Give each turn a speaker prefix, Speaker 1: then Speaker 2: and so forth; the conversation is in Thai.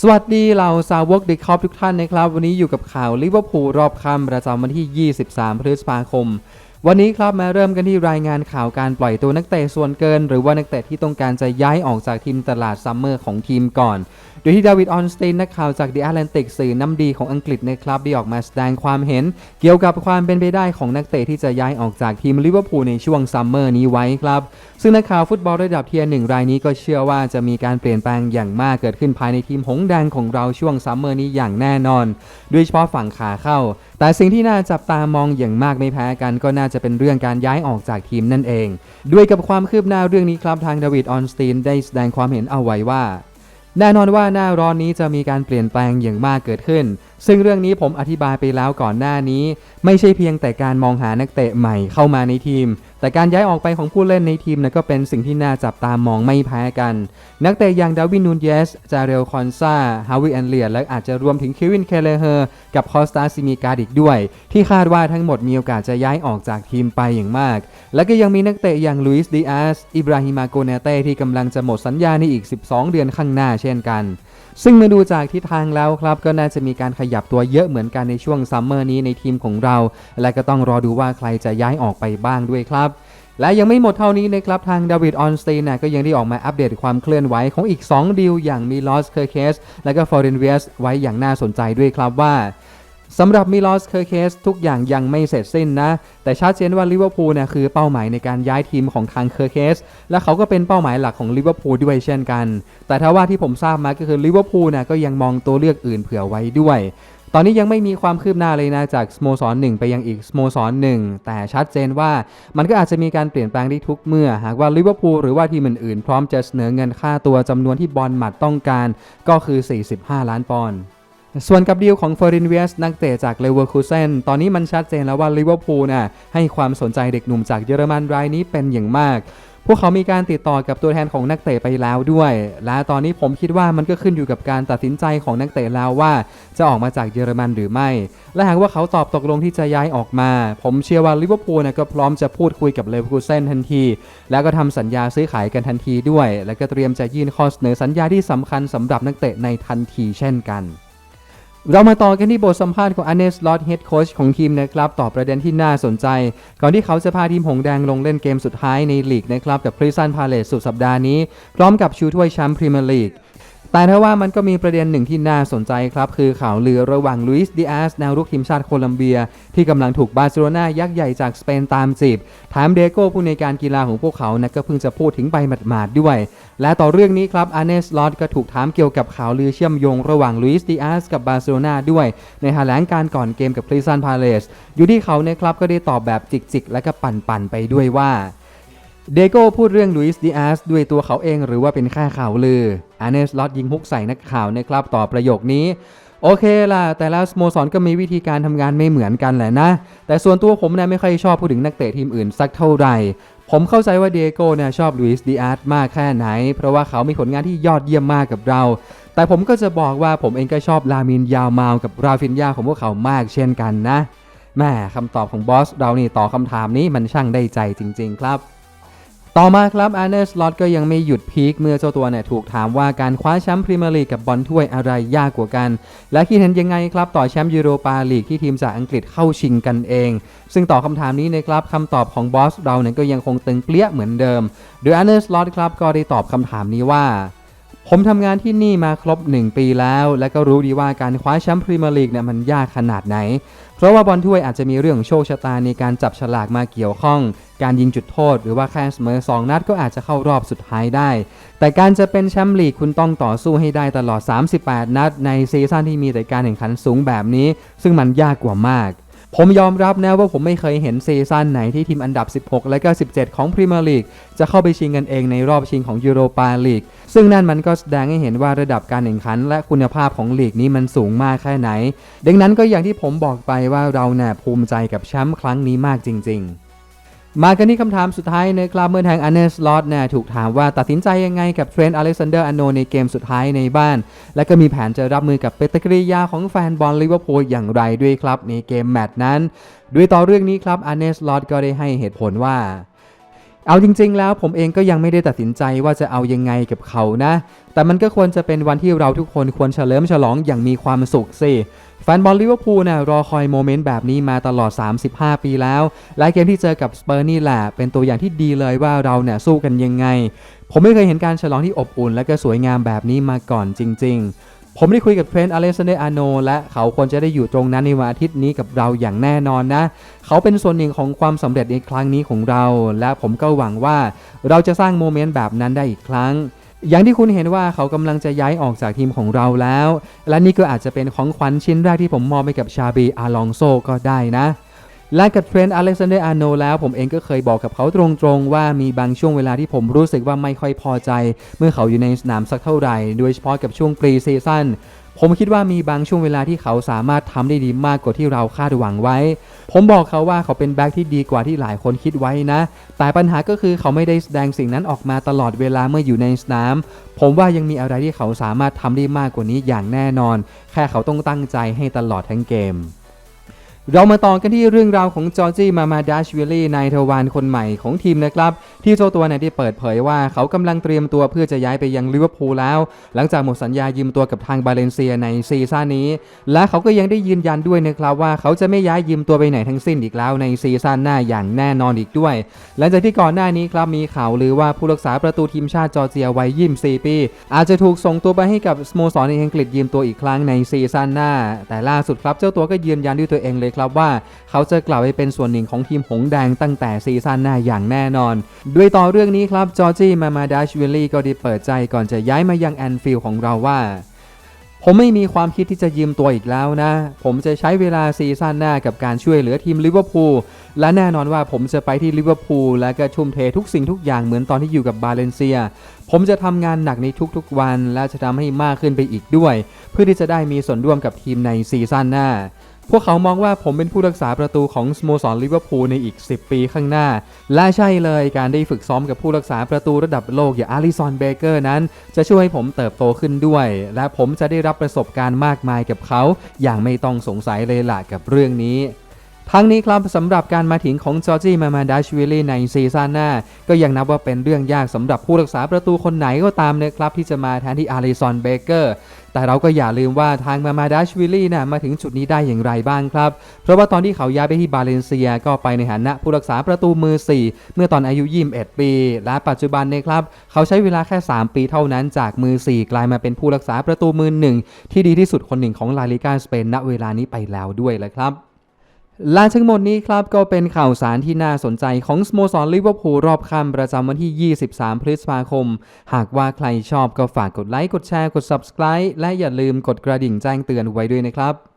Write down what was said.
Speaker 1: สวัสดีเหล่าสาวกเด็กคอปทุกท่านนะครับ วันนี้อยู่กับข่าวลิเวอร์พูลรอบค่ำประจำวันที่ 23 พฤษภาคม วันนี้ครับมาเริ่มกันที่รายงานข่าวการปล่อยตัวนักเตะส่วนเกิน หรือว่านักเตะที่ต้องการจะย้ายออกจากทีมตลาดซัมเมอร์ของทีมก่อน โดยที่ดาวิดออนสเตนนักข่าวจาก The Atlantic สื่อน้ำดีของอังกฤษนะครับได้ออกมาแสดงความเห็น เกี่ยวกับความเป็นไปได้ของนักเตะที่จะย้ายออกจากทีมลิเวอร์พูลในช่วงซัมเมอร์นี้ไว้ครับ ซึ่งนักข่าวฟุตบอลระดับเทียร์หนึ่งรายนี้ก็เชื่อว่าจะมีการเปลี่ยนแปลงอย่างมากเกิดขึ้นภายในทีมหงส์แดงของเราช่วงซัมเมอร์นี้อย่างแน่นอนโดยเฉพาะฝั่งขาเข้า แต่สิ่งที่น่าจับตามองอย่างมากไม่แพ้กัน ก็น่าจะเป็นเรื่องการย้ายออกจากทีมนั่นเอง ด้วยกับความคืบหน้าเรื่องนี้ครับทางดาวิดออนสตีนได้แสดงความเห็นเอาไว้ว่า แน่นอนว่าหน้าร้อนนี้จะมีการเปลี่ยนแปลงอย่างมากเกิดขึ้น ซึ่งเรื่องนี้ผมอธิบายไปแล้วก่อนหน้านี้ ไม่ใช่เพียงแต่การมองหานักเตะใหม่เข้ามาในทีม แต่การย้ายออกไปของผู้เล่นในทีมนะก็เป็นสิ่งที่น่าจับตามองไม่แพ้กัน นักเตะอย่างดาวินนูนเยส จาเรลคอนซาฮาวิแอนเลียและอาจจะรวมถึงเควินเคเลเฮอร์ กับคอสตาซิมิการอีกด้วย ที่คาดว่าทั้งหมดมีโอกาสจะย้ายออกจากทีมไปอย่างมาก และก็ยังมีนักเตะอย่างลุยส์ดิอาสอิบราฮิมาโกเนเต้ที่กำลังจะหมดสัญญาในอีก 12 เดือนข้างหน้าเช่นกัน ซึ่งมาดูจากทิศทางแล้วครับก็น่าจะมีการขยับตัวเยอะเหมือนกันในช่วงซัมเมอร์นี้ในทีมของเรา และก็ต้องรอดูว่าใครจะย้ายออกไปบ้างด้วยครับและยังไม่หมดเท่านี้นะครับ ทางดาวิดออนสตีนก็ยังได้ออกมาอัปเดตความเคลื่อนไหวของอีก 2 ดีลอย่างมิลอสเคอร์เคสและก็ฟอร์เรนเวสไว้อย่างน่าสนใจด้วยครับว่า สำหรับมิลอสเคอร์เคสทุกอย่างยังไม่เสร็จสิ้นนะ แต่ชัดเจนว่าลิเวอร์พูลเนี่ยคือเป้าหมายในการย้ายทีมของทางเคอร์เคสและเขาก็เป็นเป้าหมายหลักของลิเวอร์พูลด้วยเช่นกัน แต่ถ้าว่าที่ผมทราบมาก็คือลิเวอร์พูลเนี่ยก็ยังมองตัวเลือกอื่นเผื่อไว้ด้วยตอนนี้ยังไม่มีความคืบหน้าเลยนะจากสโมสรหนึ่งไปยังอีกสโมสรหนึ่งแต่ชัดเจนว่ามันก็อาจจะมีการเปลี่ยนแปลงได้ทุกเมื่อ หากว่าลิเวอร์พูลหรือว่าทีมอื่นๆพร้อมจะเสนอเงินค่าตัวจำนวนที่บอลหมัดต้องการ ก็คือ 45 ล้านปอนด์ ส่วนกับดีลของเฟอร์รินเวสนักเตะจากเลเวอร์คูเซนตอนนี้มันชัดเจนแล้วว่าลิเวอร์พูลน่ะให้ความสนใจเด็กหนุ่มจากเยอรมันรายนี้เป็นอย่างมากพวกเขามีการติดต่อกับตัวแทนของนักเตะไปแล้วด้วย และตอนนี้ผมคิดว่ามันก็ขึ้นอยู่กับการตัดสินใจของนักเตะแล้วว่า จะออกมาจากเยอรมันหรือไม่ และหากว่าเขาตอบตกลงที่จะย้ายออกมา ผมเชื่อว่าลิเวอร์พูลน่ะก็พร้อมจะพูดคุยกับเลเวอร์คูเซนทันที แล้วก็ทำสัญญาซื้อขายกันทันทีด้วย และก็เตรียมจะยื่นข้อเสนอสัญญาที่สำคัญสำหรับนักเตะในทันทีเช่นกัน เรามาต่อกันที่บทสัมภาษณ์ของอันเนสลอตเฮดโค้ชของทีมนะครับต่อประเด็นที่น่าสนใจ ก่อนที่เขาจะพาทีมหงแดงลงเล่นเกมสุดท้ายในลีกนะครับกับคริสตันพาเลสสุดสัปดาห์นี้ พร้อมกับชูถ้วยแชมป์พรีเมียร์ลีก แต่ถ้าว่ามันก็มีประเด็นหนึ่งที่น่าสนใจครับ คือข่าวลือระหว่างลุยส์ดิอาสแนวรุกทีมชาติโคลัมเบีย ที่กำลังถูกบาร์เซโลนายักษ์ใหญ่จากสเปนตามจีบแถมเดโก้ผู้ในการกีฬาของพวกเขานะก็เพิ่งจะพูดถึงใบหมาดๆด้วย และต่อเรื่องนี้ครับอาร์เนสลอตก็ถูกถามเกี่ยวกับข่าวลือเชื่อมโยงระหว่างลุยส์ดิอาสกับบาร์เซโลนาด้วยในแถลงการก่อนเกมกับคริสตันพาเลสอยู่ที่เขาเนี่ยครับก็ได้ตอบแบบจิกๆ และก็ปั่นๆไปด้วยว่า เดโก้พูดเรื่องลุยส์ดิอาสด้วยตัวเขาเองหรือว่าเป็นแค่ข่าวลืออาเนสลอตยิงฮุกใส่นักข่าวนะครับต่อประโยคนี้โอเคล่ะ แต่ละสโมสรก็มีวิธีการทำงานไม่เหมือนกันแหละนะ แต่ส่วนตัวผมเนี่ยไม่ค่อยชอบพูดถึงนักเตะทีมอื่นสักเท่าไหร่ ผมเข้าใจว่าเดโก้เนี่ยชอบลุยส์ดิอาสมากแค่ไหน เพราะว่าเขามีผลงานที่ยอดเยี่ยมมากกับเรา แต่ผมก็จะบอกว่าผมเองก็ชอบลามินยาวมาวกับราฟินยาของพวกเขามากเช่นกันนะแม่คำตอบของบอสเรานี่ต่อคำถามนี้มันช่างได้ใจจริง ๆ ครับ ต่อมาครับอาร์เนสลอตก็ยังไม่หยุดพีคเมื่อเจ้าตัวเนี่ยถูกถามว่าการคว้าแชมป์พรีเมียร์ลีกกับบอลถ้วยอะไรยากกว่ากัน และคิดเห็นยังไงครับต่อแชมป์ยูโรปาลีกที่ทีมจากอังกฤษเข้าชิงกันเอง ซึ่งต่อบคำถามนี้นะครับคำตอบของบอสเราเนี่ยก็ยังคงตึงเปรี้ยเหมือนเดิม โดยอาร์เนสลอตครับก็ได้ตอบคำถามนี้ว่าผมทำงานที่นี่มาครบ 1 ปีแล้ว และก็รู้ดีว่าการคว้าแชมป์พรีเมียร์ลีกเนี่ยมันยากขนาดไหน เพราะว่าบอลถ้วยอาจจะมีเรื่องโชคชะตาในการจับฉลากมาเกี่ยวข้อง การยิงจุดโทษ หรือว่าแค่เสมอ 2 นัดก็อาจจะเข้ารอบสุดท้ายได้ แต่การจะเป็นแชมป์ลีกคุณต้องต่อสู้ให้ได้ตลอด 38 นัด ในซีซั่นที่มีแต่การแข่งขันสูงแบบนี้ ซึ่งมันยากกว่ามาก ผมยอมรับนะว่าผมไม่เคยเห็นซีซั่นไหนที่ทีมอันดับ 16 และก็ 17 ของพรีเมียร์ลีกจะเข้าไปชิงกันเองในรอบชิงของยูโรปาลีกซึ่งนั่นมันก็แสดงให้เห็นว่าระดับการแข่งขัน และคุณภาพของลีกนี้มันสูงมากแค่ไหน ดังนั้นก็อย่างที่ผมบอกไปว่าเราเนี่ยภูมิใจกับแชมป์ครั้งนี้มากจริง ๆ มากันที่คำถามสุดท้ายนะครับเมื่อทางอันเนสลอตเนี่ยถูกถามว่าตัดสินใจยังไงกับเทรนด์อเล็กซานเดอร์อโนในเกมสุดท้ายในบ้าน และก็มีแผนจะรับมือกับปฏิกิริยาของแฟนบอลลิเวอร์พูลอย่างไรด้วยครับในเกมแมตช์นั้น ด้วยต่อเรื่องนี้ครับอันเนสลอตก็ได้ให้เหตุผลว่า เอาจริง ๆ แล้วผมเองก็ยังไม่ได้ตัดสินใจว่าจะเอายังไงกับเขานะ แต่มันก็ควรจะเป็นวันที่เราทุกคนควรเฉลิมฉลองอย่างมีความสุขสิแฟนบอลลิเวอร์พูลนะรอคอยโมเมนต์แบบนี้มาตลอด 35 ปีแล้ว และเกมที่เจอกับสเปอร์นี่แหละ เป็นตัวอย่างที่ดีเลยว่าเราเนี่ยสู้กันยังไง ผมไม่เคยเห็นการฉลองที่อบอุ่นและก็สวยงามแบบนี้มาก่อนจริง ๆ ผมได้คุยกับเทรนอเลสเซานเดอร์อาร์โนและเขาควรจะได้อยู่ตรงนั้นในวันอาทิตย์นี้กับเราอย่างแน่นอนนะ เขาเป็นส่วนหนึ่งของความสำเร็จในครั้งนี้ของเรา และผมก็หวังว่าเราจะสร้างโมเมนต์แบบนั้นได้อีกครั้ง อย่างที่คุณเห็นว่าเขากำลังจะย้ายออกจากทีมของเราแล้ว และนี่ก็อาจจะเป็นของขวัญชิ้นแรกที่ผมมอบให้กับชาบีอาลองโซก็ได้นะ และกับเทรนต์อเล็กซานเดอร์อาโนแล้วผมเองก็เคยบอกกับเขาตรงๆ ว่ามีบางช่วงเวลาที่ผมรู้สึกว่าไม่ค่อยพอใจ เมื่อเขาอยู่ในสนามสักเท่าไหร่ โดยเฉพาะกับช่วงปรีซีซั่นผมคิดว่ามีบางช่วงเวลาที่เขาสามารถทำได้ดีมากกว่าที่เราคาดหวังไว้ ผมบอกเขาว่าเขาเป็นแบ็คที่ดีกว่าที่หลายคนคิดไว้นะ แต่ปัญหาก็คือเขาไม่ได้แสดงสิ่งนั้นออกมาตลอดเวลาเมื่ออยู่ในสนาม ผมว่ายังมีอะไรที่เขาสามารถทำได้มากกว่านี้อย่างแน่นอน แค่เขาต้องตั้งใจให้ตลอดทั้งเกม เรามาต่อกันที่เรื่องราวของจอร์จี้มามาดาชวิลลี่นายทวารคนใหม่ของทีมนะครับ ที่เจ้าตัวเนี่ยได้เปิดเผยว่าเขากำลังเตรียมตัวเพื่อจะย้ายไปยังลิเวอร์พูลแล้ว หลังจากหมดสัญญายืมตัวกับทางบาเลนเซียในซีซั่นนี้ และเขาก็ยังได้ยืนยันด้วยนะครับว่าเขาจะไม่ย้ายยืมตัวไปไหนทั้งสิ้นอีกแล้วในซีซั่นหน้าอย่างแน่นอนอีกด้วย หลังจากที่ก่อนหน้านี้ครับมีข่าวลือว่าผู้รักษาประตูทีมชาติจอร์เจียวัย24ปี อาจจะถูกส่งตัวไปให้กับสโมสรในอังกฤษยืมตัวอีกครั้งในซีซั่นหน้า แต่ล่าสุดครับเจ้าตัวก็ยืนยันด้วยตัวเองเลยครับว่าเขาจะกลับไปเป็นส่วนหนึ่งของทีมหงส์แดงตั้งแต่ซีซั่นหน้าอย่างแน่นอน ด้วยต่อเรื่องนี้ครับจอร์จี้มามาดาชวิลลี่ก็ได้เปิดใจก่อนจะย้ายมายังแอนฟิลด์ของเราว่าผมไม่มีความคิดที่จะยืมตัวอีกแล้วนะ ผมจะใช้เวลาซีซั่นหน้ากับการช่วยเหลือทีมลิเวอร์พูล และแน่นอนว่าผมจะไปที่ลิเวอร์พูลและก็ทุ่มเททุกสิ่งทุกอย่างเหมือนตอนที่อยู่กับบาเลนเซีย ผมจะทำงานหนักในทุกๆวัน และจะทำให้มากขึ้นไปอีกด้วย เพื่อที่จะได้มีส่วนร่วมกับทีมในซีซั่นหน้า พวกเขามองว่าผมเป็นผู้รักษาประตูของสโมสรลิเวอร์พูลในอีก 10 ปีข้างหน้า และใช่เลยการได้ฝึกซ้อมกับผู้รักษาประตูระดับโลกอย่างอาริซอนเบเกอร์นั้น จะช่วยให้ผมเติบโตขึ้นด้วย และผมจะได้รับประสบการณ์มากมายกับเขา อย่างไม่ต้องสงสัยเลยล่ะกับเรื่องนี้ทั้งนี้ครับสำหรับการมาถึงของจอร์จี้มามาดาชวิลลี่ในซีซั่นหน้า ก็ยังนับว่าเป็นเรื่องยากสำหรับผู้รักษาประตูคนไหนก็ตามนะครับที่จะมาแทนที่อาริซอนเบเกอร์ แต่เราก็อย่าลืมว่าทางมามาดาชวิลลี่นะมาถึงจุดนี้ได้อย่างไรบ้างครับ เพราะว่าตอนที่เขาย้ายไปที่บาเลนเซียก็ไปในฐานะผู้รักษาประตูมือ 4 เมื่อตอนอายุ 21 ปี และปัจจุบันเนยครับ เขาใช้เวลาแค่ 3 ปีเท่านั้นจากมือ 4 กลายมาเป็นผู้รักษาประตูมือหนึ่งที่ดีที่สุดคนหนึ่งของลาลิกาสเปนณเวลานี้ไปแล้วด้วยแหละครับ และทั้งหมดนี้ครับก็เป็นข่าวสารที่น่าสนใจของสโมสรลิเวอร์พูลรอบค่ำประจำวันที่ 23 พฤษภาคม หากว่าใครชอบก็ฝากกดไลค์ กดแชร์ กด Subscribe และอย่าลืมกดกระดิ่งแจ้งเตือนไว้ด้วยนะครับ